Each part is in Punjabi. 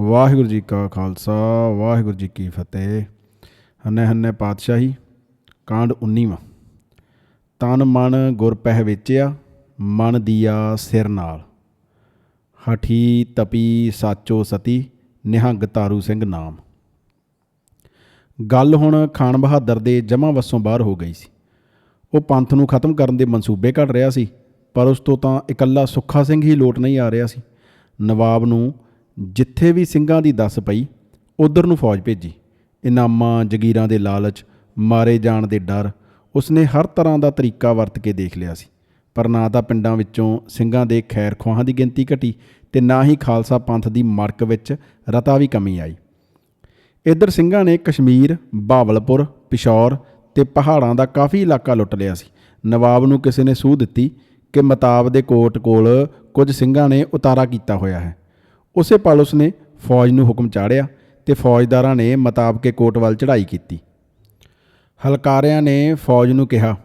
ਵਾਹਿਗੁਰੂ ਜੀ ਕਾ ਖਾਲਸਾ, ਵਾਹਿਗੁਰੂ ਜੀ ਕੀ ਫਤਿਹ। ਹੰਨੇ ਹੰਨੇ ਪਾਤਸ਼ਾਹੀ, ਕਾਂਡ 19ਵਾਂ ਤਨ ਮਨ ਗੁਰ ਪਹਿ ਵੇਚਿਆ, ਮਨ ਦੀਆ ਸਿਰ ਨਾਲ। ਹਠੀ ਤਪੀ ਸਾਚੋ ਸਤੀ, ਨਿਹੰਗ ਤਾਰੂ ਸਿੰਘ ਨਾਮ। ਗੱਲ ਹੁਣ ਖਾਨ ਬਹਾਦਰ ਦੇ ਜਮਾ ਵਸੋਂ ਬਾਹਰ ਹੋ ਗਈ ਸੀ। ਉਹ ਪੰਥ ਨੂੰ ਖਤਮ ਕਰਨ ਦੇ ਮਨਸੂਬੇ ਘੜ ਰਿਹਾ ਸੀ, ਪਰ ਉਸ ਤੋਂ ਤਾਂ ਇਕੱਲਾ ਸੁੱਖਾ ਸਿੰਘ ਹੀ ਲੋਟ ਨਹੀਂ ਆ ਰਿਹਾ ਸੀ। ਨਵਾਬ ਨੂੰ ਜਿੱਥੇ ਵੀ ਸਿੰਘਾਂ ਦੀ ਦੱਸ ਪਈ, ਉਧਰ ਨੂੰ ਫੌਜ ਭੇਜੀ। ਇਨਾਮਾਂ, ਜਗੀਰਾਂ ਦੇ ਲਾਲਚ, ਮਾਰੇ ਜਾਣ ਦੇ ਡਰ, ਉਸਨੇ ਹਰ ਤਰ੍ਹਾਂ ਦਾ ਤਰੀਕਾ ਵਰਤ ਕੇ ਦੇਖ ਲਿਆ ਸੀ। ਪਰ ਨਾ ਤਾਂ ਪਿੰਡਾਂ ਵਿੱਚੋਂ ਸਿੰਘਾਂ ਦੇ ਖੈਰ ਖੁਆਹਾਂ ਦੀ ਗਿਣਤੀ ਘਟੀ ਤੇ ਨਾ ਹੀ ਖਾਲਸਾ ਪੰਥ ਦੀ ਮੜਕ ਵਿੱਚ ਰਤਾ ਵੀ ਕਮੀ ਆਈ। ਇੱਧਰ ਸਿੰਘਾਂ ਨੇ ਕਸ਼ਮੀਰ, ਬਾਵਲਪੁਰ, ਪਿਸ਼ੌਰ ਤੇ ਪਹਾੜਾਂ ਦਾ ਕਾਫੀ ਇਲਾਕਾ ਲੁੱਟ ਲਿਆ ਸੀ। ਨਵਾਬ ਨੂੰ ਕਿਸੇ ਨੇ ਸੂਹ ਦਿੱਤੀ ਕਿ ਮਤਾਬ ਦੇ ਕੋਟ ਕੋਲ ਕੁਝ ਸਿੰਘਾਂ ਨੇ ਉਤਾਰਾ ਕੀਤਾ ਹੋਇਆ ਹੈ। ਉਸੇ ਪਲ ਉਸਨੇ ਫੌਜ ਨੂੰ ਹੁਕਮ ਚਾੜਿਆ ਤੇ ਫੌਜਦਾਰਾਂ ਨੇ ਮਤਾਬ ਕੇ ਕੋਟ ਵੱਲ ਚੜ੍ਹਾਈ ਕੀਤੀ। ਹਲਕਾਰਿਆਂ ਨੇ ਫੌਜ ਨੂੰ ਕਿਹਾ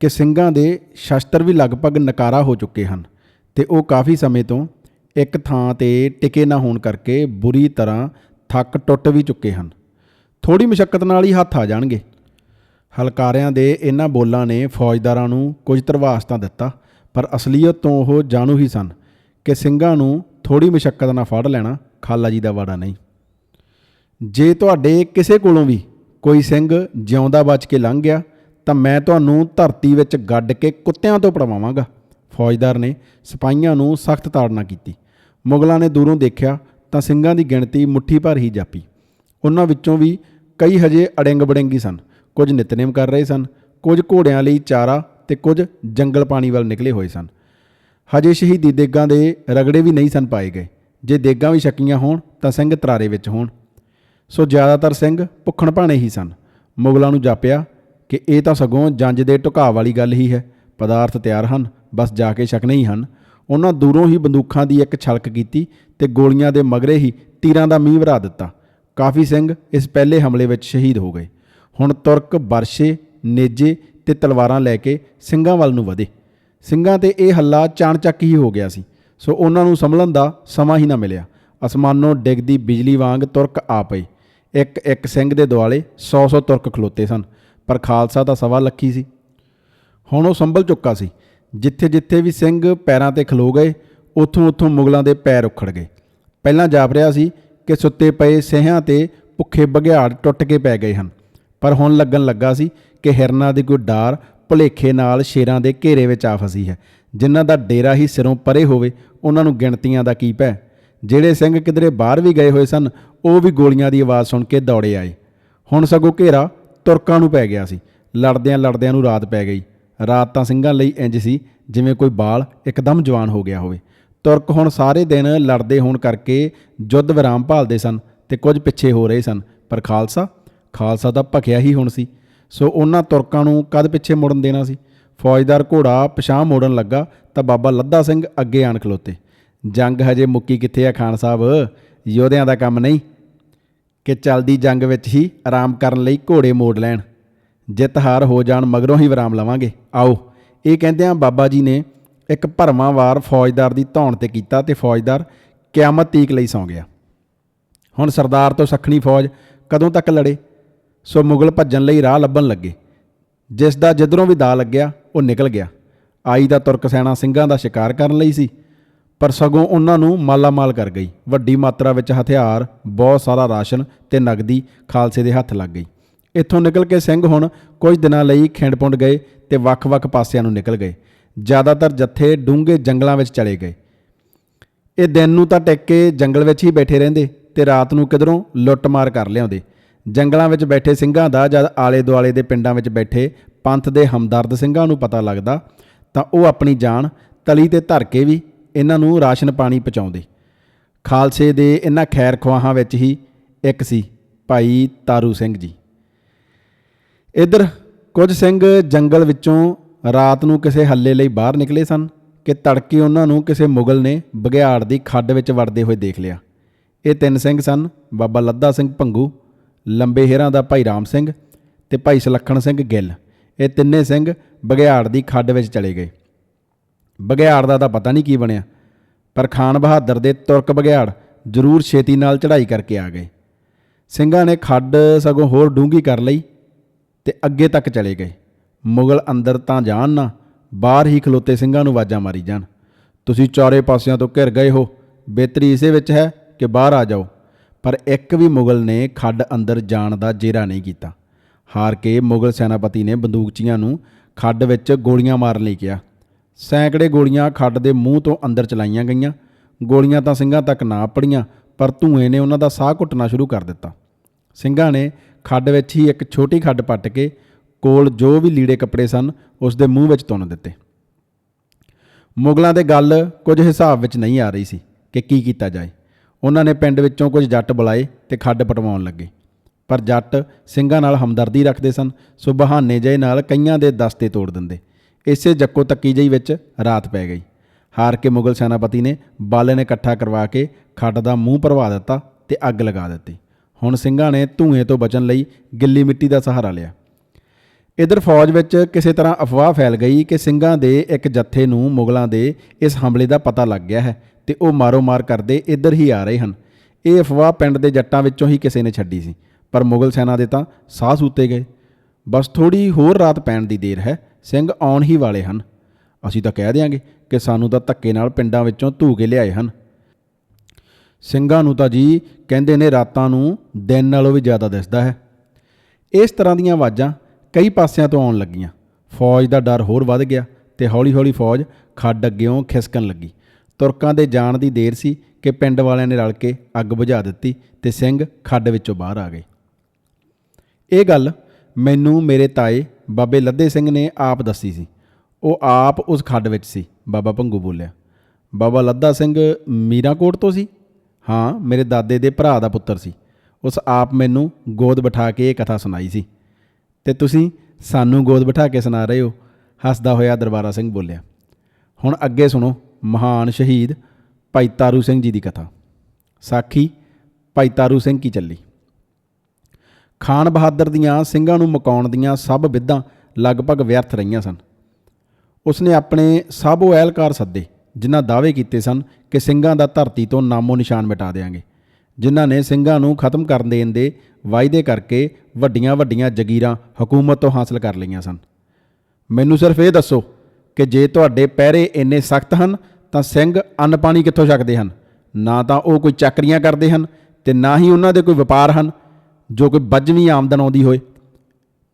ਕਿ ਸਿੰਘਾਂ ਦੇ ਸ਼ਸਤਰ ਵੀ ਲਗਭਗ ਨਕਾਰਾ ਹੋ ਚੁੱਕੇ ਹਨ ਤੇ ਉਹ ਕਾਫੀ ਸਮੇਂ ਤੋਂ ਇੱਕ ਥਾਂ ਤੇ ਟਿਕੇ ਨਾ ਹੋਣ ਕਰਕੇ ਬੁਰੀ ਤਰ੍ਹਾਂ ਥੱਕ ਟੁੱਟ ਵੀ ਚੁੱਕੇ ਹਨ। ਥੋੜੀ ਮੁਸ਼ਕਲ ਨਾਲ ਹੀ ਹੱਥ ਆ ਜਾਣਗੇ। ਹਲਕਾਰਿਆਂ ਦੇ ਇਹਨਾਂ ਬੋਲਾਂ ਨੇ ਫੌਜਦਾਰਾਂ ਨੂੰ ਕੁਝ ਧਰਵਾਸ ਤਾਂ ਦਿੱਤਾ, ਪਰ ਅਸਲੀਅਤ ਤੋਂ ਉਹ ਜਾਣੂ ਹੀ ਸਨ ਕਿ ਸਿੰਘਾਂ ਨੂੰ ਥੋੜੀ ਮੁਸ਼ਕਲ ਨਾਲ ਫੜ ਲੈਣਾ, ਖਾਲਾ ਜੀ ਦਾ ਵਾੜਾ ਨਹੀਂ। ਜੇ ਤੁਹਾਡੇ ਕਿਸੇ ਕੋਲੋਂ ਵੀ ਕੋਈ ਸਿੰਘ ਜਿਉਂਦਾ ਬਚ ਕੇ ਲੰਘ ਗਿਆ, ਤਾਂ ਮੈਂ ਤੁਹਾਨੂੰ ਧਰਤੀ ਵਿੱਚ ਗੱਡ ਕੇ ਕੁੱਤਿਆਂ ਤੋਂ ਪੜਵਾਵਾਂਗਾ। ਫੌਜਦਾਰ ਨੇ ਸਿਪਾਹੀਆਂ ਨੂੰ ਸਖਤ ਤਾੜਨਾ ਕੀਤੀ। ਮੁਗਲਾਂ ਨੇ ਦੂਰੋਂ ਦੇਖਿਆ ਤਾਂ ਸਿੰਘਾਂ ਦੀ ਗਿਣਤੀ ਮੁੱਠੀ ਭਰ ਹੀ ਜਾਪੀ। ਉਹਨਾਂ ਵਿੱਚੋਂ ਵੀ ਕਈ ਹਜੇ ਅੜਿੰਗ ਬੜਿੰਗੀ ਸਨ। ਕੁਝ ਨਿਤਨੇਮ ਕਰ ਰਹੇ ਸਨ, ਕੁਝ ਘੋੜਿਆਂ ਲਈ ਚਾਰਾ ਤੇ ਕੁਝ ਜੰਗਲ ਪਾਣੀ ਵੱਲ ਨਿਕਲੇ ਹੋਏ ਸਨ। ਹਜੇ ਸ਼ਹੀਦੀ ਦੇਗਾਂ ਦੇ ਰਗੜੇ ਵੀ ਨਹੀਂ ਸਨ ਪਾਏ ਗਏ। ਜੇ ਦੇਗਾਂ ਵੀ ਛਕੀਆਂ ਹੋਣ, ਤਾਂ ਸਿੰਘ ਤਰਾਰੇ ਵਿੱਚ ਹੋਣ। ਸੋ ਜ਼ਿਆਦਾਤਰ ਸਿੰਘ ਭੁੱਖਣ ਭਾਣੇ ਹੀ ਸਨ। ਮੁਗਲਾਂ ਨੂੰ ਜਾਪਿਆ ਕਿ ਇਹ ਤਾਂ ਸਗੋਂ ਜੰਜ ਦੇ ਢੁਕਾਅ ਵਾਲੀ ਗੱਲ ਹੀ ਹੈ। ਪਦਾਰਥ ਤਿਆਰ ਹਨ, ਬਸ ਜਾ ਕੇ ਛਕਣੇ ਹੀ ਹਨ। ਉਹਨਾਂ ਦੂਰੋਂ ਹੀ ਬੰਦੂਕਾਂ ਦੀ ਇੱਕ ਛਲਕ ਕੀਤੀ ਤੇ ਗੋਲੀਆਂ ਦੇ ਮਗਰੇ ਹੀ ਤੀਰਾਂ ਦਾ ਮੀਂਹ ਵਰਾ ਦਿੱਤਾ। ਕਾਫੀ ਸਿੰਘ ਇਸ ਪਹਿਲੇ ਹਮਲੇ ਵਿੱਚ ਸ਼ਹੀਦ ਹੋ ਗਏ। ਹੁਣ ਤੁਰਕ, ਬਰਸ਼ੇ, ਨੇਜੇ ਤੇ ਤਲਵਾਰਾਂ ਲੈ ਕੇ ਸਿੰਘਾਂ ਵੱਲ ਨੂੰ ਵਧੇ। ਸਿੰਘਾਂ ਤੇ ਇਹ ਹੱਲਾ ਚਾਣਚੱਕ ਹੀ ਹੋ ਗਿਆ ਸੀ। ਸੋ ਉਹਨਾਂ ਨੂੰ ਸੰਭਲਣ ਦਾ ਸਮਾਂ ਹੀ ਨਾ ਮਿਲਿਆ। ਅਸਮਾਨੋਂ ਡਿੱਗਦੀ ਬਿਜਲੀ ਵਾਂਗ ਤੁਰਕ ਆ ਪਏ ਇੱਕ ਇੱਕ ਸਿੰਘ ਦੇ ਦੁਆਲੇ 100-100 ਤੁਰਕ ਖਲੋਤੇ ਸਨ, ਪਰ ਖਾਲਸਾ ਤਾਂ ਸਵਾ ਲੱਖੀ ਸੀ। ਹੁਣ ਉਹ ਸੰਭਲ ਚੁੱਕਾ ਸੀ। ਜਿੱਥੇ ਜਿੱਥੇ ਵੀ ਸਿੰਘ ਪੈਰਾਂ ਤੇ ਖਲੋ ਗਏ, ਉੱਥੋਂ ਉੱਥੋਂ ਮੁਗਲਾਂ ਦੇ ਪੈਰ ਉਖੜ ਗਏ। ਪਹਿਲਾਂ ਜਾਪ ਰਿਹਾ ਸੀ ਕਿ ਸੁੱਤੇ ਪਏ ਸਿਹਾਂ ਤੇ ਭੁੱਖੇ ਬਘਿਆੜ ਟੁੱਟ ਕੇ ਪੈ ਗਏ ਹਨ। ਪਰ ਹੁਣ ਲੱਗਣ ਲੱਗਾ ਸੀ ਕਿ ਹਿਰਨਾਂ ਦੀ ਕੋਈ ਡਾਰ ਭੁਲੇਖੇ ਨਾਲ ਸ਼ੇਰਾਂ ਦੇ ਘੇਰੇ ਵਿੱਚ ਆ ਫਸੀ ਹੈ। ਜਿਨ੍ਹਾਂ ਦਾ ਡੇਰਾ ਹੀ ਸਿਰੋਂ ਪਰੇ ਹੋਵੇ, ਉਹਨਾਂ ਨੂੰ ਗਿਣਤੀਆਂ ਦਾ ਕੀ ਭੈ? ਜਿਹੜੇ ਸਿੰਘ ਕਿਧਰੇ ਬਾਹਰ ਵੀ ਗਏ ਹੋਏ ਸਨ, ਉਹ ਵੀ ਗੋਲੀਆਂ ਦੀ ਆਵਾਜ਼ ਸੁਣ ਕੇ ਦੌੜੇ ਆਏ। ਹੁਣ ਸਗੋਂ ਘੇਰਾ ਤੁਰਕਾਂ ਨੂੰ ਪੈ ਗਿਆ ਸੀ। ਲੜਦਿਆਂ ਲੜਦਿਆਂ ਨੂੰ ਰਾਤ ਪੈ ਗਈ। ਰਾਤ ਤਾਂ ਸਿੰਘਾਂ ਲਈ ਇੰਜ ਸੀ, ਜਿਵੇਂ ਕੋਈ ਬਾਲ ਇੱਕਦਮ ਜਵਾਨ ਹੋ ਗਿਆ ਹੋਵੇ। ਤੁਰਕ ਹੁਣ ਸਾਰੇ ਦਿਨ ਲੜਦੇ ਹੋਣ ਕਰਕੇ ਜੁੱਧ ਵਿਰਾਮ ਭਾਲਦੇ ਸਨ ਤੇ ਕੁਝ ਪਿੱਛੇ ਹੋ ਰਹੇ ਸਨ। ਪਰ ਖਾਲਸਾ? ਖਾਲਸਾ ਤਾਂ ਭਖਿਆ ਹੀ ਹੁਣ ਸੀ। ਸੋ ਉਹਨਾਂ ਤੁਰਕਾਂ ਨੂੰ ਕਦ ਪਿੱਛੇ ਮੁੜਨ ਦੇਣਾ ਸੀ? ਫੌਜਦਾਰ ਘੋੜਾ ਪਛਾਹ ਮੋੜਨ ਲੱਗਾ ਤਾਂ ਬਾਬਾ ਲੱਦਾ ਸਿੰਘ ਅੱਗੇ ਆਣ ਖਲੋਤੇ। ਜੰਗ ਹਜੇ ਮੁੱਕੀ ਕਿੱਥੇ ਆ ਖਾਨ ਸਾਹਿਬ? ਯੋਧਿਆਂ ਦਾ ਕੰਮ ਨਹੀਂ। ਕਿ ਚੱਲਦੀ ਜੰਗ ਵਿੱਚ ਹੀ ਆਰਾਮ ਕਰਨ ਲਈ ਘੋੜੇ ਮੋੜ ਲੈਣ। ਜਿੱਤ ਹਾਰ ਹੋ ਜਾਣ ਮਗਰੋਂ ਹੀ ਵਿਰਾਮ ਲਵਾਂਗੇ। ਆਓ, ਇਹ ਕਹਿੰਦਿਆਂ ਬਾਬਾ ਜੀ ਨੇ ਇੱਕ ਭਰਵਾਂ ਵਾਰ ਫੌਜਦਾਰ ਦੀ ਧੌਣ ਤੇ ਕੀਤਾ ਤੇ ਫੌਜਦਾਰ ਕਿਆਮਤ ਤੀਕ ਲਈ ਸੌਂ ਗਿਆ। ਹੁਣ ਸਰਦਾਰ ਤੋਂ ਸਖਣੀ ਫੌਜ ਕਦੋਂ ਤੱਕ ਲੜੇ? ਸੋ ਮੁਗਲ ਭੱਜਣ ਲਈ ਰਾਹ ਲੱਭਣ ਲੱਗੇ। ਜਿਸ ਦਾ ਜਿੱਧਰੋਂ ਵੀ ਦਾ ਲੱਗਿਆ, ਉਹ ਨਿਕਲ ਗਿਆ। ਆਈ ਦਾ ਤੁਰਕ ਸੈਨਾ ਸਿੰਘਾਂ ਦਾ ਸ਼ਿਕਾਰ ਕਰਨ ਲਈ ਸੀ, ਪਰ ਸਗੋਂ ਉਹਨਾਂ ਨੂੰ ਮਾਲਾਮਾਲ ਕਰ ਗਈ। ਵੱਡੀ ਮਾਤਰਾ ਵਿੱਚ ਹਥਿਆਰ, ਬਹੁਤ ਸਾਰਾ ਰਾਸ਼ਨ ਤੇ ਨਗਦੀ ਖਾਲਸੇ ਦੇ ਹੱਥ ਲੱਗ ਗਈ। ਇੱਥੋਂ ਨਿਕਲ ਕੇ ਸਿੰਘ ਹੁਣ ਕੁਝ ਦਿਨਾਂ ਲਈ ਖਿੰਡਪੁੰਡ ਗਏ ਤੇ ਵੱਖ-ਵੱਖ ਪਾਸਿਆਂ ਨੂੰ ਨਿਕਲ ਗਏ। ਜ਼ਿਆਦਾਤਰ ਜੱਥੇ ਡੂੰਘੇ ਜੰਗਲਾਂ ਵਿੱਚ ਚਲੇ ਗਏ। ਇਹ ਦਿਨ ਨੂੰ ਤਾਂ ਟਿਕ ਕੇ ਜੰਗਲ ਵਿੱਚ ਹੀ ਬੈਠੇ ਰਹਿੰਦੇ ਤੇ ਰਾਤ ਨੂੰ ਕਿਧਰੋਂ ਲੁੱਟਮਾਰ ਕਰ ਲਿਆਉਂਦੇ। ਜੰਗਲਾਂ ਵਿੱਚ ਬੈਠੇ ਸਿੰਘਾਂ ਦਾ ਜਦ ਆਲੇ-ਦੁਆਲੇ ਦੇ ਪਿੰਡਾਂ ਵਿੱਚ ਬੈਠੇ ਪੰਥ ਦੇ ਹਮਦਰਦ ਸਿੰਘਾਂ ਨੂੰ ਪਤਾ ਲੱਗਦਾ, ਤਾਂ ਉਹ ਆਪਣੀ ਜਾਨ ਤਲੀ ਤੇ ਧਰ ਕੇ ਵੀ ਇਹਨਾਂ ਨੂੰ ਰਾਸ਼ਨ ਪਾਣੀ ਪਹੁੰਚਾਉਂਦੇ। ਖਾਲਸੇ ਦੇ ਇਹਨਾਂ ਖੈਰ ਖਵਾਹਾਂ ਵਿੱਚ ਹੀ ਇੱਕ ਸੀ ਭਾਈ ਤਾਰੂ ਸਿੰਘ ਜੀ। ਇੱਧਰ ਕੁਝ ਸਿੰਘ ਜੰਗਲ ਵਿੱਚੋਂ ਰਾਤ ਨੂੰ ਕਿਸੇ ਹੱਲੇ ਲਈ ਬਾਹਰ ਨਿਕਲੇ ਸਨ ਕਿ ਤੜਕੇ ਉਹਨਾਂ ਨੂੰ ਕਿਸੇ ਮੁਗਲ ਨੇ ਬਘਿਆੜ ਦੀ ਖੱਡ ਵਿੱਚ ਵੜਦੇ ਹੋਏ ਦੇਖ ਲਿਆ। ਇਹ ਤਿੰਨ ਸਿੰਘ ਸਨ, ਬਾਬਾ ਲੱਦਾ ਸਿੰਘ ਭੰਗੂ ਲੰਬੇ ਹੇਰਾਂ ਦਾ ਭਾਈ ਰਾਮ ਸਿੰਘ ਤੇ ਭਾਈ ਸੁਲੱਖਣ ਸਿੰਘ ਗਿੱਲ। ਇਹ ਤਿੰਨੇ ਸਿੰਘ ਬਘਿਆੜ ਦੀ ਖੱਡ ਵਿੱਚ ਚਲੇ ਗਏ। ਬਘਿਆੜ ਦਾ ਤਾਂ ਪਤਾ ਨਹੀਂ ਕੀ ਬਣਿਆ, ਪਰ ਖਾਨ ਬਹਾਦਰ ਦੇ ਤੁਰਕ ਬਘਿਆੜ ਜ਼ਰੂਰ ਛੇਤੀ ਨਾਲ ਚੜ੍ਹਾਈ ਕਰਕੇ ਆ ਗਏ। ਸਿੰਘਾਂ ਨੇ ਖੱਡ ਸਗੋਂ ਹੋਰ ਡੂੰਘੀ ਕਰ ਲਈ ਤੇ ਅੱਗੇ ਤੱਕ ਚਲੇ ਗਏ। ਮੁਗਲ ਅੰਦਰ ਤਾਂ ਜਾਣ ਨਾ, ਬਾਹਰ ਹੀ ਖਲੋਤੇ ਸਿੰਘਾਂ ਨੂੰ ਆਵਾਜ਼ਾਂ ਮਾਰੀ ਜਾਣ। ਤੁਸੀਂ ਚਾਰੇ ਪਾਸਿਆਂ ਤੋਂ ਘਿਰ ਗਏ ਹੋ, ਬਿਹਤਰੀ ਇਸੇ ਵਿੱਚ ਹੈ ਕਿ ਬਾਹਰ ਆ ਜਾਓ। ਪਰ ਇੱਕ ਵੀ ਮੁਗਲ ਨੇ ਖੱਡ ਅੰਦਰ ਜਾਣ ਦਾ ਜੇਰਾ ਨਹੀਂ ਕੀਤਾ। ਹਾਰ ਕੇ ਮੁਗਲ ਸੈਨਾਪਤੀ ਨੇ ਬੰਦੂਕਚੀਆਂ ਨੂੰ ਖੱਡ ਵਿੱਚ ਗੋਲੀਆਂ ਮਾਰਨ ਲਈ ਕਿਹਾ। ਸੈਂਕੜੇ ਗੋਲੀਆਂ ਖੱਡ ਦੇ ਮੂੰਹ ਤੋਂ ਅੰਦਰ ਚਲਾਈਆਂ ਗਈਆਂ। ਗੋਲੀਆਂ ਤਾਂ ਸਿੰਘਾਂ ਤੱਕ ਨਾ ਪੜੀਆਂ ਪਰ ਧੂਏ ਨੇ ਉਹਨਾਂ ਦਾ ਸਾਹ ਘੁੱਟਣਾ ਸ਼ੁਰੂ ਕਰ ਦਿੱਤਾ। ਸਿੰਘਾਂ ਨੇ ਖੱਡ ਵਿੱਚ ਹੀ ਇੱਕ ਛੋਟੀ ਖੱਡ ਪੱਟ ਕੇ ਕੋਲ ਜੋ ਵੀ ਲੀੜੇ ਕੱਪੜੇ ਸਨ, ਉਸ ਦੇ ਮੂੰਹ ਵਿੱਚ ਤੁੰਨ ਦਿੱਤੇ। ਮੁਗਲਾਂ ਦੇ ਗੱਲ ਕੁਝ ਹਿਸਾਬ ਵਿੱਚ ਨਹੀਂ ਆ ਰਹੀ ਸੀ ਕਿ ਕੀ ਕੀਤਾ ਜਾਏ। ਉਹਨਾਂ ਨੇ ਪਿੰਡ ਵਿੱਚੋਂ ਕੁਝ ਜੱਟ ਬੁਲਾਏ ਤੇ ਖੱਡ ਪਟਵਾਉਣ ਲੱਗੇ। ਪਰ ਜੱਟ ਸਿੰਘਾਂ ਨਾਲ ਹਮਦਰਦੀ ਰੱਖਦੇ ਸਨ, ਸੋ ਬਹਾਨੇ ਜਿਹੇ ਨਾਲ ਕਈਆਂ ਦੇ ਦਸਤੇ ਤੋੜ ਦਿੰਦੇ। ਇਸੇ ਜੱਕੋ ਤੱਕੀ ਜਿਹੀ ਵਿੱਚ ਰਾਤ ਪੈ ਗਈ। ਹਾਰ ਕੇ ਮੁਗਲ ਸੈਨਾਪਤੀ ਨੇ ਬਾਲੇ ਨੇ ਇਕੱਠਾ ਕਰਵਾ ਕੇ ਖੱਡ ਦਾ ਮੂੰਹ ਭਰਵਾ ਦਿੱਤਾ ਤੇ ਅੱਗ ਲਗਾ ਦਿੱਤੀ। ਹੁਣ ਸਿੰਘਾਂ ਨੇ ਧੂਏ ਤੋਂ ਬਚਣ ਲਈ ਗਿੱਲੀ ਮਿੱਟੀ ਦਾ ਸਹਾਰਾ ਲਿਆ। ਇਧਰ ਫੌਜ ਵਿੱਚ ਕਿਸੇ ਤਰ੍ਹਾਂ ਅਫਵਾਹ ਫੈਲ ਗਈ ਕਿ ਸਿੰਘਾਂ ਦੇ ਇੱਕ ਜੱਥੇ ਨੂੰ ਮੁਗਲਾਂ ਦੇ ਇਸ ਹਮਲੇ ਦਾ ਪਤਾ ਲੱਗ ਗਿਆ ਹੈ ਤੇ ਉਹ ਮਾਰੋ-ਮਾਰ ਕਰਦੇ ਇੱਧਰ ਹੀ ਆ ਰਹੇ ਹਨ। ਇਹ ਅਫਵਾਹ ਪਿੰਡ ਦੇ ਜੱਟਾਂ ਵਿੱਚੋਂ ਹੀ ਕਿਸੇ ਨੇ ਛੱਡੀ ਸੀ, ਪਰ ਮੁਗਲ ਸੈਨਾ ਦੇ ਤਾਂ ਸਾਹ ਸੂਤੇ ਗਏ। ਬਸ ਥੋੜੀ ਹੋਰ ਰਾਤ ਪੈਣ ਦੀ ਦੇਰ ਹੈ, ਸਿੰਘ ਆਉਣ ਹੀ ਵਾਲੇ ਹਨ। ਅਸੀਂ ਤਾਂ ਕਹਿ ਦਿਆਂਗੇ ਕਿ ਸਾਨੂੰ ਤਾਂ ਧੱਕੇ ਨਾਲ ਪਿੰਡਾਂ ਵਿੱਚੋਂ ਧੂ ਕੇ ਲਿਆਏ ਹਨ। ਸਿੰਘਾਂ ਨੂੰ ਤਾਂ ਜੀ ਕਹਿੰਦੇ ਨੇ ਰਾਤਾਂ ਨੂੰ ਦਿਨ ਨਾਲੋਂ ਵੀ ਜ਼ਿਆਦਾ ਦਿਸਦਾ ਹੈ। ਇਸ ਤਰ੍ਹਾਂ ਦੀਆਂ ਆਵਾਜ਼ਾਂ ਕਈ ਪਾਸਿਆਂ ਤੋਂ ਆਉਣ ਲੱਗੀਆਂ। ਫੌਜ ਦਾ ਡਰ ਹੋਰ ਵੱਧ ਗਿਆ ਤੇ ਹੌਲੀ-ਹੌਲੀ ਫੌਜ ਖੱਡ ਅੱਗਿਓਂ ਖਿਸਕਣ ਲੱਗੀ। ਤੁਰਕਾਂ ਦੇ ਜਾਣ ਦੀ ਦੇਰ ਸੀ ਕਿ ਪਿੰਡ ਵਾਲਿਆਂ ਨੇ ਰਲ ਕੇ ਅੱਗ ਬੁਝਾ ਦਿੱਤੀ ਤੇ ਸਿੰਘ ਖੱਡ ਵਿੱਚੋਂ ਬਾਹਰ ਆ ਗਏ। ਇਹ ਗੱਲ ਮੈਨੂੰ ਮੇਰੇ ਤਾਏ ਬਾਬੇ ਲੱਦੇ ਸਿੰਘ ਨੇ ਆਪ ਦੱਸੀ ਸੀ। ਉਹ ਆਪ ਉਸ ਖੱਡ ਵਿੱਚ ਸੀ, ਬਾਬਾ ਭੰਗੂ ਬੋਲਿਆ। ਬਾਬਾ ਲੱਦਾ ਸਿੰਘ ਮੀਰਾਕੋਟ ਤੋਂ ਸੀ? ਹਾਂ, ਮੇਰੇ ਦਾਦੇ ਦੇ ਭਰਾ ਦਾ ਪੁੱਤਰ ਸੀ। ਉਸ ਆਪ ਮੈਨੂੰ ਗੋਦ ਬਿਠਾ ਕੇ ਇਹ ਕਥਾ ਸੁਣਾਈ ਸੀ। ਤੇ ਤੁਸੀਂ ਸਾਨੂੰ ਗੋਦ ਬਿਠਾ ਕੇ ਸੁਣਾ ਰਹੇ ਹੋ, ਹੱਸਦਾ ਹੋਇਆ ਦਰਬਾਰਾ ਸਿੰਘ ਬੋਲਿਆ। ਹੁਣ ਅੱਗੇ ਸੁਣੋ। ਮਹਾਨ ਸ਼ਹੀਦ ਭਾਈ ਤਾਰੂ ਸਿੰਘ ਜੀ ਦੀ ਕਥਾ। ਸਾਖੀ ਭਾਈ ਤਾਰੂ ਸਿੰਘ ਕੀ ਚੱਲੀ। ਖਾਨ ਬਹਾਦਰ ਦੀਆਂ ਸਿੰਘਾਂ ਨੂੰ ਮਕਾਉਣ ਦੀਆਂ ਸਭ ਵਿਧਾਂ ਲਗਭਗ ਵਿਅਰਥ ਰਹੀਆਂ ਸਨ। ਉਸਨੇ ਆਪਣੇ ਸਭ ਉਹ ਅਹਿਲਕਾਰ ਸੱਦੇ, ਜਿਨ੍ਹਾਂ ਦਾਅਵੇ ਕੀਤੇ ਸਨ ਕਿ ਸਿੰਘਾਂ ਦਾ ਧਰਤੀ ਤੋਂ ਨਾਮੋ ਨਿਸ਼ਾਨ ਮਿਟਾ ਦੇਾਂਗੇ ਜਿਨ੍ਹਾਂ ਨੇ ਸਿੰਘਾਂ ਨੂੰ ਖਤਮ ਕਰਨ ਦੇਣ ਦੇ ਵਾਅਦੇ ਕਰਕੇ ਵੱਡੀਆਂ ਵੱਡੀਆਂ ਜ਼ਗੀਰਾਂ ਹਕੂਮਤ ਤੋਂ ਹਾਸਲ ਕਰ ਲਈਆਂ ਸਨ। ਮੈਨੂੰ ਸਿਰਫ ਇਹ ਦੱਸੋ ਕਿ ਜੇ ਤੁਹਾਡੇ ਪਹਿਰੇ ਇੰਨੇ ਸਖਤ ਹਨ ਤਾਂ ਸਿੰਘ ਅੰਨ ਪਾਣੀ ਕਿੱਥੋਂ ਛਕਦੇ ਹਨ? ਨਾ ਤਾਂ ਉਹ ਕੋਈ ਚੱਕਰੀਆਂ ਕਰਦੇ ਹਨ ਤੇ ਨਾ ਹੀ ਉਹਨਾਂ ਦੇ ਕੋਈ ਵਪਾਰ ਹਨ, ਜੋ ਕੋਈ ਬੱਜਵੀਂ ਆਮਦਨ ਆਉਂਦੀ ਹੋਏ।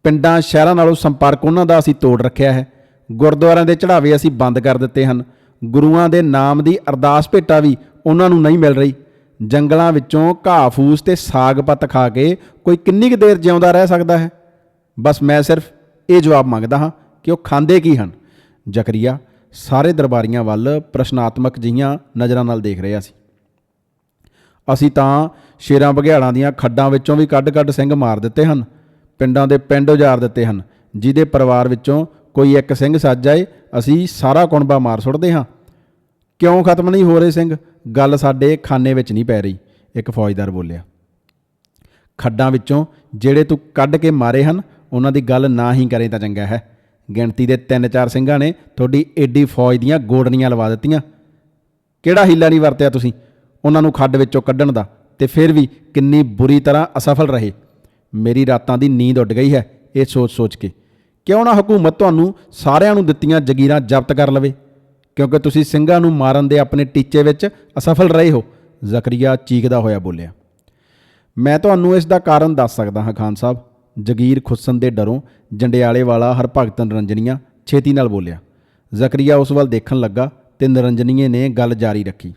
ਪਿੰਡਾਂ, ਸ਼ਹਿਰਾਂ ਨਾਲੋਂ ਸੰਪਰਕ ਉਹਨਾਂ ਦਾ ਅਸੀਂ ਤੋੜ ਰੱਖਿਆ ਹੈ। ਗੁਰਦੁਆਰਿਆਂ ਦੇ ਚੜਾਵੇ ਅਸੀਂ ਬੰਦ ਕਰ ਦਿੱਤੇ ਹਨ। ਗੁਰੂਆਂ ਦੇ ਨਾਮ ਦੀ ਅਰਦਾਸ ਭੇਟਾ ਵੀ ਉਹਨਾਂ ਨੂੰ ਨਹੀਂ ਮਿਲ ਰਹੀ। ਜੰਗਲਾਂ ਵਿੱਚੋਂ ਘਾਹ ਫੂਸ ਤੇ ਸਾਗ ਪੱਤ ਖਾ ਕੇ ਕੋਈ ਕਿੰਨੀ ਕੁ ਦੇਰ ਜਿਉਂਦਾ ਰਹਿ ਸਕਦਾ ਹੈ? ਬਸ ਮੈਂ ਸਿਰਫ ਇਹ ਜਵਾਬ ਮੰਗਦਾ ਹਾਂ ਕਿ ਉਹ ਖਾਂਦੇ ਕੀ ਹਨ? ਜ਼ਕਰੀਆ ਸਾਰੇ ਦਰਬਾਰੀਆਂ ਵੱਲ ਪ੍ਰਸ਼ਨਾਤਮਕ ਜਿਹੀਆਂ ਨਜ਼ਰਾਂ ਨਾਲ ਦੇਖ ਰਿਹਾ ਸੀ। ਅਸੀਂ ਤਾਂ ਸ਼ੇਰਾਂ ਬਘਿਆੜਾਂ ਦੀਆਂ ਖੱਡਾਂ ਵਿੱਚੋਂ ਵੀ ਕੱਢ-ਕੱਢ ਸਿੰਘ ਮਾਰ ਦਿੱਤੇ ਹਨ, ਪਿੰਡਾਂ ਦੇ ਪਿੰਡ ਉਜਾੜ ਦਿੱਤੇ ਹਨ, ਜਿਹਦੇ ਪਰਿਵਾਰ ਵਿੱਚੋਂ ਕੋਈ ਇੱਕ ਸਿੰਘ ਸੱਜ ਜਾਏ ਅਸੀਂ ਸਾਰਾ ਕੁਣਬਾ ਮਾਰ ਸੁੱਟਦੇ ਹਾਂ। ਕਿਉਂ ਖਤਮ ਨਹੀਂ ਹੋ ਰਹੇ ਸਿੰਘ? ਗੱਲ ਸਾਡੇ ਖਾਨੇ ਵਿੱਚ ਨਹੀਂ ਪੈ ਰਹੀ, ਇੱਕ ਫੌਜਦਾਰ ਬੋਲਿਆ। ਖੱਡਾਂ ਵਿੱਚੋਂ ਜਿਹੜੇ ਤੂੰ ਕੱਢ ਕੇ ਮਾਰੇ ਹਨ, ਉਹਨਾਂ ਦੀ ਗੱਲ ਨਾ ਹੀ ਕਰੇ ਤਾਂ ਚੰਗਾ ਹੈ। ਗਿਣਤੀ ਦੇ ਤਿੰਨ ਚਾਰ ਸਿੰਘਾਂ ਨੇ ਤੁਹਾਡੀ ਏਡੀ ਫੌਜ ਦੀਆਂ ਗੋਡਣੀਆਂ ਲਵਾ ਦਿੱਤੀਆਂ। ਕਿਹੜਾ ਹੀਲਾ ਨਹੀਂ ਵਰਤਿਆ ਤੁਸੀਂ ਉਹਨਾਂ ਨੂੰ ਖੱਡ ਵਿੱਚੋਂ ਕੱਢਣ ਦਾ ਤੇ ਫਿਰ ਵੀ ਕਿੰਨੀ ਬੁਰੀ ਤਰ੍ਹਾਂ ਅਸਫਲ ਰਹੇ। ਮੇਰੀ ਰਾਤਾਂ ਦੀ ਨੀਂਦ ਉੱਡ ਗਈ ਹੈ ਇਹ ਸੋਚ-ਸੋਚ ਕੇ। ਕਿਉਂ ਨਾ ਹਕੂਮਤ ਤੁਹਾਨੂੰ ਸਾਰਿਆਂ ਨੂੰ ਦਿੱਤੀਆਂ ਜ਼ਗੀਰਾਂ ਜ਼ਬਤ ਕਰ ਲਵੇ? ਕਿਉਂਕਿ ਤੁਸੀਂ ਸਿੰਘਾਂ ਨੂੰ ਮਾਰਨ ਦੇ ਆਪਣੇ ਟੀਚੇ ਵਿੱਚ ਅਸਫਲ ਰਹੇ ਹੋ, ਜ਼ਕਰੀਆ ਚੀਕਦਾ ਹੋਇਆ ਬੋਲਿਆ। ਮੈਂ ਤੁਹਾਨੂੰ ਇਸ ਦਾ ਕਾਰਨ ਦੱਸ ਸਕਦਾ ਹਾਂ ਖਾਨ ਸਾਹਿਬ। ਜਗੀਰ ਖੁੱਸਣ ਦੇ ਡਰੋਂ ਜੰਡਿਆਲੇ ਵਾਲਾ ਹਰਭਗਤ ਨਰੰਜਨੀਆ ਛੇਤੀ ਨਾਲ ਬੋਲਿਆ, ਜ਼ਕਰੀਆ ਉਸ ਵੱਲ ਦੇਖਣ ਲੱਗਾ ਤੇ ਨਰੰਜਨੀਏ ਨੇ ਗੱਲ ਜਾਰੀ ਰੱਖੀ।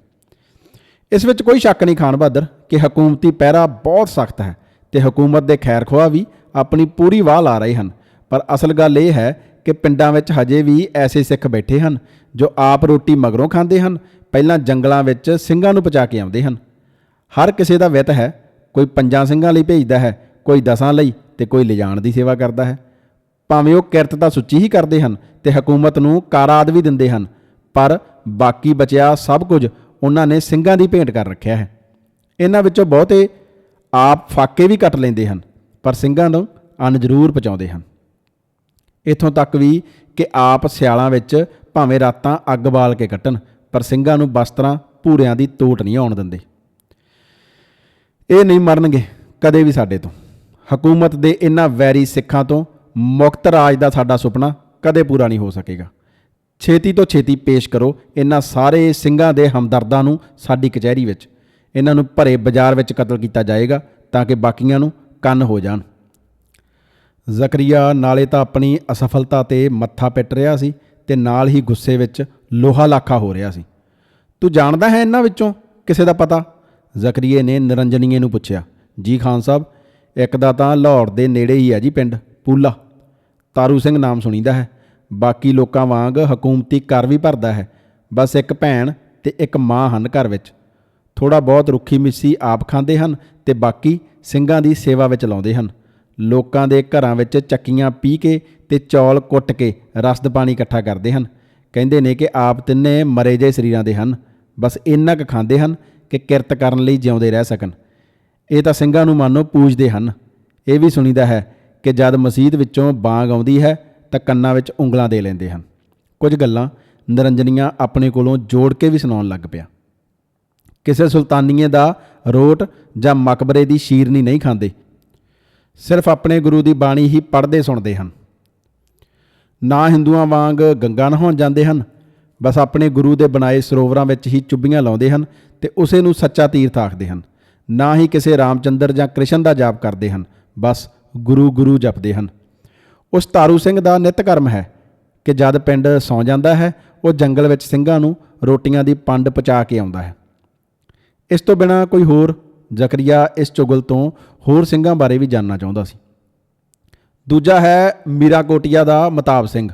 ਇਸ ਵਿੱਚ ਕੋਈ ਸ਼ੱਕ ਨਹੀਂ ਖਾਨ ਬਹਾਦਰ ਕਿ ਹਕੂਮਤੀ ਪਹਿਰਾ ਬਹੁਤ ਸਖਤ ਹੈ ਤੇ ਹਕੂਮਤ ਦੇ ਖੈਰ ਖੈਰਖਵਾਹ ਵੀ ਆਪਣੀ ਪੂਰੀ ਵਾਹ ਲਾ ਰਹੇ ਹਨ। ਪਰ ਅਸਲ ਗੱਲ ਇਹ ਹੈ ਕਿ ਪਿੰਡਾਂ ਵਿੱਚ ਹਜੇ ਵੀ ਐਸੇ ਸਿੱਖ ਬੈਠੇ ਹਨ ਜੋ ਆਪ ਰੋਟੀ ਮਗਰੋਂ ਖਾਂਦੇ ਹਨ, ਪਹਿਲਾਂ ਜੰਗਲਾਂ ਵਿੱਚ ਸਿੰਘਾਂ ਨੂੰ ਪਚਾ ਕੇ ਆਉਂਦੇ ਹਨ। ਹਰ ਕਿਸੇ ਦਾ ਵਿੱਤ ਹੈ, ਕੋਈ ਪੰਜਾਂ ਸਿੰਘਾਂ ਲਈ ਭੇਜਦਾ ਹੈ, ਕੋਈ ਦਸਾਂ ਲਈ ਤੇ ਕੋਈ ਲਿਜਾਣ ਦੀ ਸੇਵਾ ਕਰਦਾ ਹੈ। ਭਾਵੇਂ ਉਹ ਕਿਰਤ ਤਾਂ ਸੁੱਚੀ ਹੀ ਕਰਦੇ ਹਨ ਤੇ ਹਕੂਮਤ ਨੂੰ ਕਾਰਾਦ ਵੀ ਦਿੰਦੇ ਹਨ, ਪਰ ਬਾਕੀ ਬਚਿਆ ਸਭ ਕੁਝ ਉਹਨਾਂ ਨੇ ਸਿੰਘਾਂ ਦੀ ਭੇਂਟ ਕਰ ਰੱਖਿਆ ਹੈ। ਇਹਨਾਂ ਵਿੱਚੋਂ ਬਹੁਤੇ ਆਪ ਫਾਕੇ ਵੀ ਕੱਟ ਲੈਂਦੇ ਹਨ, ਪਰ ਸਿੰਘਾਂ ਨੂੰ ਅੰਨ ਜ਼ਰੂਰ ਪਹੁੰਚਾਉਂਦੇ ਹਨ। ਇਥੋਂ ਤੱਕ ਵੀ ਕਿ ਆਪ ਸਿਆਲਾਂ ਵਿੱਚ ਭਾਵੇਂ ਰਾਤਾਂ ਅੱਗ ਬਾਲ ਕੇ ਕੱਟਣ, ਪਰ ਸਿੰਘਾਂ ਨੂੰ ਬਸਤਰਾਂ ਭੂਰਿਆਂ ਦੀ ਤੋਟ ਨਹੀਂ ਆਉਣ ਦਿੰਦੇ। ਇਹ ਨਹੀਂ ਮਰਨਗੇ ਕਦੇ ਵੀ ਸਾਡੇ ਤੋਂ। ਹਕੂਮਤ ਦੇ ਇਹਨਾਂ ਵੈਰੀ ਸਿੱਖਾਂ ਤੋਂ ਮੁਕਤ ਰਾਜ ਦਾ ਸਾਡਾ ਸੁਪਨਾ ਕਦੇ ਪੂਰਾ ਨਹੀਂ ਹੋ ਸਕੇਗਾ। ਛੇਤੀ ਤੋਂ ਛੇਤੀ ਪੇਸ਼ ਕਰੋ ਇਹਨਾਂ ਸਾਰੇ ਸਿੰਘਾਂ ਦੇ ਹਮਦਰਦਾਂ ਨੂੰ ਸਾਡੀ ਕਚਹਿਰੀ ਵਿੱਚ। ਇਹਨਾਂ ਨੂੰ ਭਰੇ ਬਾਜ਼ਾਰ ਵਿੱਚ ਕਤਲ ਕੀਤਾ ਜਾਏਗਾ ਤਾਂ ਕਿ ਬਾਕੀਆਂ ਨੂੰ ਕੰਨ ਹੋ ਜਾਣ। ਜ਼ਕਰੀਆ ਨਾਲੇ ਤਾਂ ਆਪਣੀ ਅਸਫਲਤਾ ਤੇ ਮੱਥਾ ਪਿੱਟ ਰਿਹਾ ਸੀ ਤੇ ਨਾਲ ਹੀ ਗੁੱਸੇ ਵਿੱਚ ਲੋਹਾ ਲਾਖਾ ਹੋ ਰਿਹਾ ਸੀ। ਤੂੰ ਜਾਣਦਾ ਹੈ ਇਹਨਾਂ ਵਿੱਚੋਂ ਕਿਸੇ ਦਾ ਪਤਾ? ਜ਼ਕਰੀਏ ਨੇ ਨਿਰੰਜਨੀਏ ਨੂੰ ਪੁੱਛਿਆ। ਜੀ ਖਾਨ ਸਾਹਿਬ ਇੱਕ ਦਾ ਤਾਂ ਲਾਹੌਰ ਦੇ ਨੇੜੇ ਹੀ ਹੈ ਜੀ ਪਿੰਡ, ਪੂਲਾ। ਤਾਰੂ ਸਿੰਘ ਨਾਮ ਸੁਣੀਦਾ ਹੈ। ਬਾਕੀ ਲੋਕਾਂ ਵਾਂਗ ਹਕੂਮਤੀ ਕਰ ਵੀ ਭਰਦਾ ਹੈ। ਬਸ ਇੱਕ ਭੈਣ ਤੇ ਇੱਕ ਮਾਂ ਹਨ ਘਰ ਵਿੱਚ। ਥੋੜਾ ਬਹੁਤ ਰੁੱਖੀ ਮਿੱਸੀ ਆਪ ਖਾਂਦੇ ਹਨ ਤੇ ਬਾਕੀ ਸਿੰਘਾਂ ਦੀ ਸੇਵਾ ਵਿੱਚ ਲਾਉਂਦੇ ਹਨ। ਲੋਕਾਂ ਦੇ ਘਰਾਂ ਵਿੱਚ ਚੱਕੀਆਂ ਪੀ ਕੇ ਤੇ ਚੌਲ ਕੁੱਟ ਕੇ ਰਸਦ ਪਾਣੀ ਇਕੱਠਾ ਕਰਦੇ ਹਨ। ਕਹਿੰਦੇ ਨੇ ਕਿ ਆਪ ਤਿੰਨੇ ਮਰੇ ਜੇ ਸਰੀਰਾਂ ਦੇ ਹਨ। ਬਸ ਇੰਨਾ ਕੁ ਖਾਂਦੇ ਹਨ ਕਿ ਕਿਰਤ ਕਰਨ ਲਈ ਜਿਉਂਦੇ ਰਹਿ ਸਕਣ। ਇਹ ਤਾਂ ਸਿੰਘਾਂ ਨੂੰ ਮਾਨੋ ਪੂਜਦੇ ਹਨ। ਇਹ ਵੀ ਸੁਣੀਦਾ ਹੈ ਕਿ ਜਦ ਮਸਜਿਦ ਵਿੱਚੋਂ ਬਾਂਗ ਆਉਂਦੀ ਹੈ ਤਾਂ ਕੰਨਾਂ ਵਿੱਚ ਉਂਗਲਾਂ ਦੇ ਲੈਂਦੇ ਹਨ। ਕੁਝ ਗੱਲਾਂ ਨਿਰੰਜਨੀਆਂ ਆਪਣੇ ਕੋਲੋਂ ਜੋੜ ਕੇ ਵੀ ਸੁਣਾਉਣ ਲੱਗ ਪਿਆ। ਕਿਸੇ ਸੁਲਤਾਨੀਏ ਦਾ ਰੋਟ ਜਾਂ ਮਕਬਰੇ ਦੀ ਸ਼ੀਰਨੀ ਨਹੀਂ ਖਾਂਦੇ। ਸਿਰਫ ਆਪਣੇ ਗੁਰੂ ਦੀ ਬਾਣੀ ਹੀ ਪੜ੍ਹਦੇ ਸੁਣਦੇ ਹਨ। ਨਾ ਹਿੰਦੂਆਂ ਵਾਂਗ ਗੰਗਾ ਨਹਾਉਣ ਜਾਂਦੇ ਹਨ। ਬਸ ਆਪਣੇ ਗੁਰੂ ਦੇ ਬਣਾਏ ਸਰੋਵਰਾਂ ਵਿੱਚ ਹੀ ਚੁੱਭੀਆਂ ਲਾਉਂਦੇ ਹਨ ਤੇ ਉਸੇ ਨੂੰ ਸੱਚਾ ਤੀਰਥ ਆਖਦੇ ਹਨ। ਨਾ ਹੀ ਕਿਸੇ ਰਾਮਚੰਦਰ ਜਾਂ ਕ੍ਰਿਸ਼ਨ ਦਾ ਜਾਪ ਕਰਦੇ ਹਨ। ਬਸ ਗੁਰੂ ਗੁਰੂ ਜਪਦੇ ਹਨ। ਉਸ ਤਾਰੂ ਸਿੰਘ ਦਾ ਨਿਤ ਕਰਮ ਹੈ ਕਿ ਜਦ ਪਿੰਡ ਸੌ ਜਾਂਦਾ ਹੈ, ਉਹ ਜੰਗਲ ਵਿੱਚ ਸਿੰਘਾਂ ਨੂੰ ਰੋਟੀਆਂ ਦੀ ਪੰਡ ਪਚਾ ਕੇ ਆਉਂਦਾ ਹੈ। ਇਸ ਤੋਂ ਬਿਨਾ ਕੋਈ ਹੋਰ ਜ਼ਕਰੀਆ ਇਸ ਚੁਗਲ ਤੋਂ ਹੋਰ ਸਿੰਘਾਂ ਬਾਰੇ ਵੀ ਜਾਣਨਾ ਚਾਹੁੰਦਾ ਸੀ। ਦੂਜਾ ਹੈ ਮੀਰਾ ਕੋਟੀਆ ਦਾ ਮਤਾਬ ਸਿੰਘ।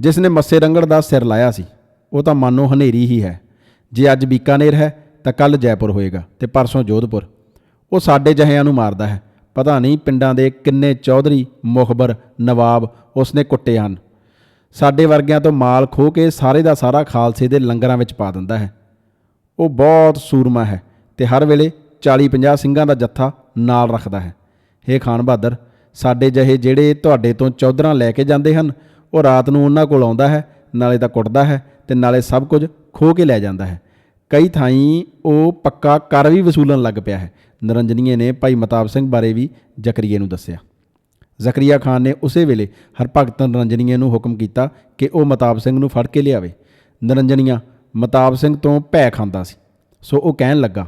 ਜਿਸ ਨੇ ਮੱਸੇ ਰੰਗੜ ਦਾ ਸਿਰ ਲਾਇਆ ਸੀ, ਉਹ ਤਾਂ ਮਾਨੋ ਹਨੇਰੀ ਹੀ ਹੈ। ਜੇ ਅੱਜ ਬੀਕਾਨੇਰ ਹੈ ਤਾਂ ਕੱਲ ਜੈਪੁਰ ਹੋਏਗਾ ਤੇ ਪਰਸੋਂ ਜੋਧਪੁਰ। ਉਹ ਸਾਡੇ ਜਹਿਆਂ ਨੂੰ ਮਾਰਦਾ ਹੈ। ਪਤਾ ਨਹੀਂ ਪਿੰਡਾਂ ਦੇ ਕਿੰਨੇ ਚੌਧਰੀ, ਮੁਖਬਰ, ਨਵਾਬ ਉਸਨੇ ਕੁੱਟੇ ਹਨ। ਸਾਡੇ ਵਰਗਿਆਂ ਤੋਂ ਮਾਲ ਖੋ ਕੇ ਸਾਰੇ ਦਾ ਸਾਰਾ ਖਾਲਸੇ ਦੇ ਲੰਗਰਾਂ ਵਿੱਚ ਪਾ ਦਿੰਦਾ ਹੈ। ਉਹ ਬਹੁਤ ਸੂਰਮਾ ਹੈ ਤੇ ਹਰ ਵੇਲੇ 40-50 ਸਿੰਘਾਂ ਦਾ ਜੱਥਾ ਨਾਲ ਰੱਖਦਾ ਹੈ। ਹੇ ਖਾਨ ਬਹਾਦਰ, ਸਾਡੇ ਜਹੇ ਜਿਹੜੇ ਤੁਹਾਡੇ ਤੋਂ ਚੌਧਰਾਂ ਲੈ ਕੇ ਜਾਂਦੇ ਹਨ, ਉਹ ਰਾਤ ਨੂੰ ਉਹਨਾਂ ਕੋਲ ਆਉਂਦਾ ਹੈ, ਨਾਲੇ ਤਾਂ ਕੁੱਟਦਾ ਹੈ ਤੇ ਨਾਲੇ ਸਭ ਕੁਝ ਖੋ ਕੇ ਲੈ ਜਾਂਦਾ ਹੈ। ਕਈ ਥਾਈਂ ਉਹ ਪੱਕਾ ਕਰ ਵੀ ਵਸੂਲਣ ਲੱਗ ਪਿਆ ਹੈ। ਨਰੰਜਨੀਏ ਨੇ ਭਾਈ ਮਤਾਬ ਸਿੰਘ ਬਾਰੇ ਵੀ ਜ਼ਕਰੀਏ ਨੂੰ ਦੱਸਿਆ। ਜ਼ਕਰੀਆ ਖਾਨ ਨੇ ਉਸੇ ਵੇਲੇ ਹਰਭਗਤ ਨਰੰਜਨੀਏ ਨੂੰ ਹੁਕਮ ਕੀਤਾ ਕਿ ਉਹ ਮਤਾਬ ਸਿੰਘ ਨੂੰ ਫੜ ਕੇ ਲਿਆਵੇ। ਨਰੰਜਨੀਆ ਮਤਾਬ ਸਿੰਘ ਤੋਂ ਭੈ ਖਾਂਦਾ ਸੀ। ਸੋ ਉਹ ਕਹਿਣ ਲੱਗਾ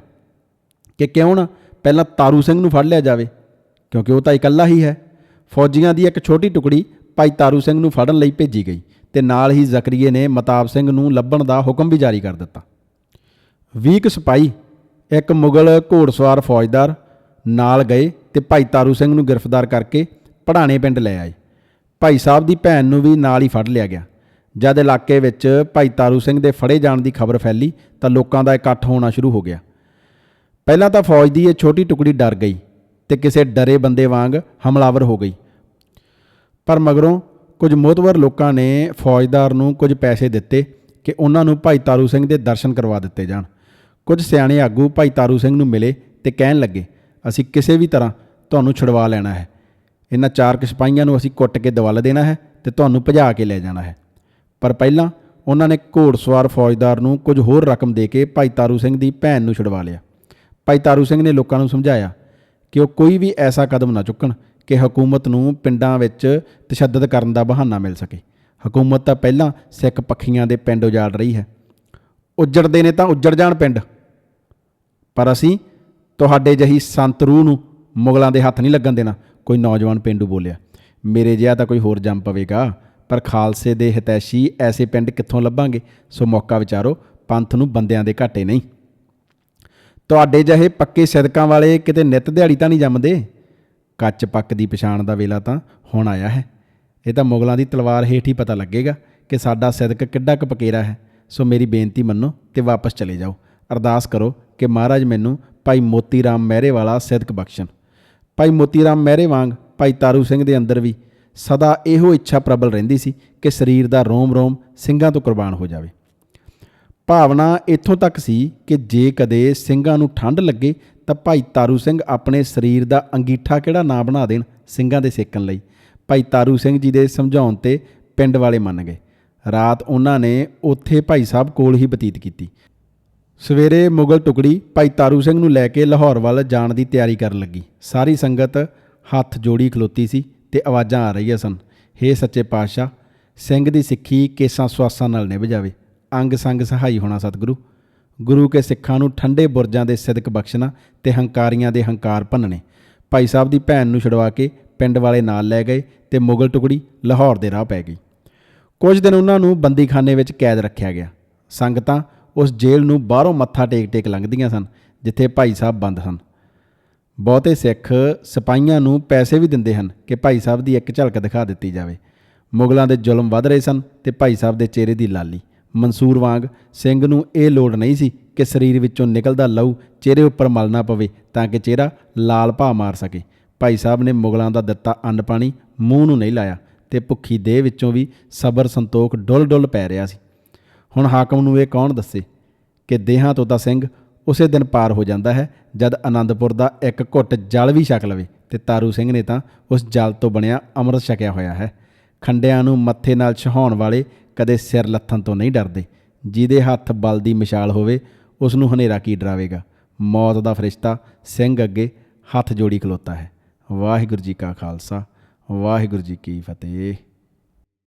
ਕਿ ਕਿਉਂ ਨਾ ਪਹਿਲਾਂ ਤਾਰੂ ਸਿੰਘ ਨੂੰ ਫੜ ਲਿਆ ਜਾਵੇ, ਕਿਉਂਕਿ ਉਹ ਤਾਂ ਇਕੱਲਾ ਹੀ ਹੈ। ਫੌਜੀਆਂ ਦੀ ਇੱਕ ਛੋਟੀ ਟੁਕੜੀ ਭਾਈ ਤਾਰੂ ਸਿੰਘ ਨੂੰ ਫੜਨ ਲਈ ਭੇਜੀ ਗਈ ਤੇ ਨਾਲ ਹੀ ਜ਼ਕਰੀਏ ਨੇ ਮਤਾਬ ਸਿੰਘ ਨੂੰ ਲੱਭਣ ਦਾ ਹੁਕਮ ਵੀ ਜਾਰੀ ਕਰ ਦਿੱਤਾ। 20 ਸਿਪਾਹੀ, ਇੱਕ ਮੁਗਲ ਘੋੜਸਵਾਰ ਫੌਜਦਾਰ ਨਾਲ ਗਏ ਤੇ ਭਾਈ ਤਾਰੂ ਸਿੰਘ ਨੂੰ ਗ੍ਰਿਫਤਾਰ ਕਰਕੇ ਪੜਾਣੇ ਪਿੰਡ ਲੈ ਆਏ। ਭਾਈ ਸਾਹਿਬ ਦੀ ਭੈਣ ਨੂੰ ਵੀ ਨਾਲ ਹੀ ਫੜ ਲਿਆ ਗਿਆ। ਜਦ ਇਲਾਕੇ ਵਿੱਚ ਭਾਈ ਤਾਰੂ ਸਿੰਘ ਦੇ ਫੜੇ ਜਾਣ ਦੀ ਖਬਰ ਫੈਲੀ ਤਾਂ ਲੋਕਾਂ ਦਾ ਇਕੱਠ ਹੋਣਾ ਸ਼ੁਰੂ ਹੋ ਗਿਆ। ਪਹਿਲਾਂ ਤਾਂ ਫੌਜ ਦੀ ਇਹ ਛੋਟੀ ਟੁਕੜੀ ਡਰ ਗਈ ਤੇ ਕਿਸੇ ਡਰੇ ਬੰਦੇ ਵਾਂਗ ਹਮਲਾਵਰ ਹੋ ਗਈ। ਪਰ ਮਗਰੋਂ ਕੁਝ ਮੋਤਵਰ ਲੋਕਾਂ ਨੇ ਫੌਜਦਾਰ ਨੂੰ ਕੁਝ ਪੈਸੇ ਦਿੱਤੇ ਕਿ ਉਹਨਾਂ ਨੂੰ ਭਾਈ ਤਾਰੂ ਸਿੰਘ ਦੇ ਦਰਸ਼ਨ ਕਰਵਾ ਦਿੱਤੇ ਜਾਣ। ਕੁਝ ਸਿਆਣੇ ਆਗੂ ਭਾਈ ਤਾਰੂ ਸਿੰਘ ਨੂੰ ਮਿਲੇ ਤੇ ਕਹਿਣ ਲੱਗੇ, ਅਸੀਂ ਕਿਸੇ ਵੀ ਤਰ੍ਹਾਂ ਤੁਹਾਨੂੰ ਛੁਡਵਾ ਲੈਣਾ ਹੈ। ਇਹਨਾਂ ਚਾਰ ਕੁ ਨੂੰ ਅਸੀਂ ਕੁੱਟ ਕੇ ਦਵਲ ਦੇਣਾ ਹੈ ਤੇ ਤੁਹਾਨੂੰ ਭਜਾ ਕੇ ਲੈ ਜਾਣਾ ਹੈ। ਪਰ ਪਹਿਲਾਂ ਉਹਨਾਂ ਨੇ ਘੋੜਸਵਾਰ ਫੌਜਦਾਰ ਨੂੰ ਕੁਝ ਹੋਰ ਰਕਮ ਦੇ ਕੇ ਭਾਈ ਤਾਰੂ ਸਿੰਘ ਦੀ ਭੈਣ ਨੂੰ ਛੁਡਵਾ ਲਿਆ। ਭਾਈ ਤਾਰੂ ਸਿੰਘ ਨੇ ਲੋਕਾਂ ਨੂੰ ਸਮਝਾਇਆ ਕਿ ਉਹ ਕੋਈ ਵੀ ਐਸਾ ਕਦਮ ਨਾ ਚੁੱਕਣ ਕਿ ਹਕੂਮਤ ਨੂੰ ਪਿੰਡਾਂ ਵਿੱਚ ਤਸ਼ੱਦਦ ਕਰਨ ਦਾ ਬਹਾਨਾ ਮਿਲ ਸਕੇ। ਹਕੂਮਤ ਤਾਂ ਪਹਿਲਾਂ ਸਿੱਖ ਪੱਖੀਆਂ ਦੇ ਪਿੰਡ ਉਜਾੜ ਰਹੀ ਹੈ। ਉੱਜੜਦੇ ਨੇ ਤਾਂ ਉੱਜੜ ਜਾਣ ਪਿੰਡ। ਪਰ ਅਸੀਂ ਤੁਹਾਡੇ ਜਹੀ ਸੰਤ ਰੂਹ ਨੂੰ ਮੁਗਲਾਂ ਦੇ ਹੱਥ ਨਹੀਂ ਲੱਗਣ ਦੇਣਾ। ਕੋਈ ਨੌਜਵਾਨ ਪਿੰਡੂ ਬੋਲਿਆ, ਮੇਰੇ ਜਿਹਾ ਤਾਂ ਕੋਈ ਹੋਰ ਜੰਮ ਪਵੇਗਾ, ਪਰ ਖਾਲਸੇ ਦੇ ਹਿਤੈਸ਼ੀ ਐਸੇ ਪਿੰਡ ਕਿੱਥੋਂ ਲੱਭਾਂਗੇ? ਸੋ ਮੌਕਾ ਵਿਚਾਰੋ, ਪੰਥ ਨੂੰ ਬੰਦਿਆਂ ਦੇ ਘਾਟੇ ਨਹੀਂ। ਤੁਹਾਡੇ ਜਿਹੇ ਪੱਕੇ ਸਿਦਕਾਂ ਵਾਲੇ ਕਿਤੇ ਨਿਤ ਦਿਹਾੜੀ ਤਾਂ ਨਹੀਂ ਜੰਮਦੇ? ਕੱਚ ਪੱਕ ਦੀ ਪਛਾਣ ਦਾ ਵੇਲਾ ਤਾਂ ਹੁਣ ਆਇਆ ਹੈ। ਇਹ ਤਾਂ ਮੁਗਲਾਂ ਦੀ ਤਲਵਾਰ ਹੇਠ ਹੀ ਪਤਾ ਲੱਗੇਗਾ ਕਿ ਸਾਡਾ ਸਿਦਕ ਕਿੱਡਾ ਕੁ ਪਕੇਰਾ ਹੈ। ਸੋ ਮੇਰੀ ਬੇਨਤੀ ਮੰਨੋ ਤੇ ਵਾਪਸ ਚਲੇ ਜਾਓ। ਅਰਦਾਸ ਕਰੋ ਕਿ ਮਹਾਰਾਜ ਮੈਨੂੰ ਭਾਈ ਮੋਤੀ ਰਾਮ ਮਹਿਰੇ ਵਾਲਾ ਸਿਦਕ ਬਖਸ਼ਣ। ਭਾਈ ਮੋਤੀ ਰਾਮ ਮਹਿਰੇ ਵਾਂਗ ਭਾਈ ਤਾਰੂ ਸਿੰਘ ਦੇ ਅੰਦਰ ਵੀ ਸਦਾ ਇਹੋ ਇੱਛਾ ਪ੍ਰਬਲ ਰਹਿੰਦੀ ਸੀ ਕਿ ਸਰੀਰ ਦਾ ਰੋਮ-ਰੋਮ ਸਿੰਘਾਂ ਤੋਂ ਕੁਰਬਾਨ ਹੋ ਜਾਵੇ। ਭਾਵਨਾ ਇੱਥੋਂ ਤੱਕ ਸੀ ਕਿ ਜੇ ਕਦੇ ਸਿੰਘਾਂ ਨੂੰ ਠੰਡ ਲੱਗੇ ਤਾਂ ਭਾਈ ਤਾਰੂ ਸਿੰਘ ਆਪਣੇ ਸਰੀਰ ਦਾ ਅੰਗੀਠਾ ਕਿਹੜਾ ਨਾ ਬਣਾ ਦੇਣ ਸਿੰਘਾਂ ਦੇ ਸੇਕਣ ਲਈ। ਭਾਈ ਤਾਰੂ ਸਿੰਘ ਜੀ ਦੇ ਸਮਝਾਉਣ ਤੇ ਪਿੰਡ ਵਾਲੇ ਮੰਨ ਗਏ। ਰਾਤ ਉਹਨਾਂ ਨੇ ਉੱਥੇ ਭਾਈ ਸਾਹਿਬ ਕੋਲ ਹੀ ਬਤੀਤ ਕੀਤੀ। ਸਵੇਰੇ ਮੁਗਲ ਟੁਕੜੀ ਭਾਈ ਤਾਰੂ ਸਿੰਘ ਨੂੰ ਲੈ ਕੇ ਲਾਹੌਰ ਵੱਲ ਜਾਣ ਦੀ ਤਿਆਰੀ ਕਰਨ ਲੱਗੀ। ਸਾਰੀ ਸੰਗਤ ਹੱਥ ਜੋੜੀ ਖਲੋਤੀ ਸੀ ਤੇ ਆਵਾਜ਼ਾਂ ਆ ਰਹੀਆਂ ਸਨ। ਹੇ ਸੱਚੇ ਪਾਤਸ਼ਾਹ, ਸਿੰਘ ਦੀ ਸਿੱਖੀ ਕੇਸਾਂ ਸੁਆਸਾਂ ਨਾਲ ਨਿਭ ਜਾਵੇ। ਅੰਗ ਸੰਗ ਸਹਾਈ ਹੋਣਾ ਸਤਿਗੁਰੂ। ਗੁਰੂ ਕੇ ਸਿੱਖਾਂ ਨੂੰ ਠੰਡੇ ਬੁਰਜਾਂ ਦੇ ਸਿਦਕ ਬਖਸ਼ਣਾ ਤੇ ਹੰਕਾਰੀਆਂ ਦੇ ਹੰਕਾਰ ਭੰਨਣੇ। ਭਾਈ ਸਾਹਿਬ ਦੀ ਭੈਣ ਨੂੰ ਛੁਡਵਾ ਕੇ ਪਿੰਡ ਵਾਲੇ ਨਾਲ ਲੈ ਗਏ ਤੇ ਮੁਗਲ ਟੁਕੜੀ ਲਾਹੌਰ ਦੇ ਰਾਹ ਪੈ ਗਈ। ਕੁਝ ਦਿਨ ਉਹਨਾਂ ਨੂੰ ਬੰਦੀਖਾਨੇ ਵਿੱਚ ਕੈਦ ਰੱਖਿਆ ਗਿਆ। ਸੰਗਤਾਂ ਉਸ ਜੇਲ੍ਹ ਨੂੰ ਬਾਹਰੋਂ ਮੱਥਾ ਟੇਕ-ਟੇਕ ਲੰਘਦੀਆਂ ਸਨ, ਜਿੱਥੇ ਭਾਈ ਸਾਹਿਬ ਬੰਦ ਹਨ ਬਹੁਤੇ ਸਿੱਖ ਸਿਪਾਹੀਆਂ ਨੂੰ ਪੈਸੇ ਵੀ ਦਿੰਦੇ ਹਨ ਕਿ ਭਾਈ ਸਾਹਿਬ ਦੀ ਇੱਕ ਝਲਕ ਦਿਖਾ ਦਿੱਤੀ ਜਾਵੇ। ਮੁਗਲਾਂ ਦੇ ਜ਼ੁਲਮ ਵੱਧ ਰਹੇ ਸਨ ਤੇ ਭਾਈ ਸਾਹਿਬ ਦੇ ਚਿਹਰੇ ਦੀ ਲਾਲੀ। ਮਨਸੂਰ ਵਾਂਗ ਸਿੰਘ ਨੂੰ ਇਹ ਲੋੜ ਨਹੀਂ ਸੀ ਕਿ ਸਰੀਰ ਵਿੱਚੋਂ ਨਿਕਲਦਾ ਲਹੂ ਚਿਹਰੇ ਉੱਪਰ ਮਲਣਾ ਪਵੇ ਤਾਂ ਕਿ ਚਿਹਰਾ ਲਾਲ ਭਾ ਮਾਰ ਸਕੇ। ਭਾਈ ਸਾਹਿਬ ਨੇ ਮੁਗਲਾਂ ਦਾ ਦਿੱਤਾ ਅੰਨ ਪਾਣੀ ਮੂੰਹ ਨੂੰ ਨਹੀਂ ਲਾਇਆ ਤੇ ਭੁੱਖੀ ਦੇਹ ਵਿੱਚੋਂ ਵੀ ਸਬਰ ਸੰਤੋਖ ਡੁੱਲ-ਡੁੱਲ ਪੈ ਰਿਹਾ ਸੀ। ਹੁਣ ਹਾਕਮ ਨੂੰ ਇਹ ਕੌਣ ਦੱਸੇ ਕਿ ਦੇਹਾਂ ਤੋਂ ਤਾਂ ਸਿੰਘ ਉਸੇ ਦਿਨ ਪਾਰ ਹੋ ਜਾਂਦਾ ਹੈ, ਜਦ ਆਨੰਦਪੁਰ ਦਾ ਇੱਕ ਘੁੱਟ ਜਲ ਵੀ ਛਕ ਲਵੇ ਤੇ ਤਾਰੂ ਸਿੰਘ ਨੇ ਤਾਂ ਉਸ ਜਲ ਤੋਂ ਬਣਿਆ ਅੰਮ੍ਰਿਤ ਛਕਿਆ ਹੋਇਆ ਹੈ। ਖੰਡਿਆਂ ਨੂੰ ਮੱਥੇ ਨਾਲ ਛਹਾਉਣ ਵਾਲੇ ਕਦੇ ਸਿਰ ਲੱਥਣ ਤੋਂ ਨਹੀਂ ਡਰਦੇ। ਜਿਹਦੇ ਹੱਥ ਬਲ ਦੀ ਮਿਸਾਲ ਹੋਵੇ, ਉਸ ਨੂੰ ਹਨੇਰਾ ਕੀ ਡਰਾਵੇਗਾ? ਮੌਤ ਦਾ ਫਰਿਸ਼ਤਾ ਸਿੰਘ ਅੱਗੇ ਹੱਥ ਜੋੜੀ ਖਲੋਤਾ ਹੈ। ਵਾਹਿਗੁਰੂ ਜੀ ਕਾ ਖਾਲਸਾ, ਵਾਹਿਗੁਰੂ ਜੀ ਕੀ ਫਤਿਹ।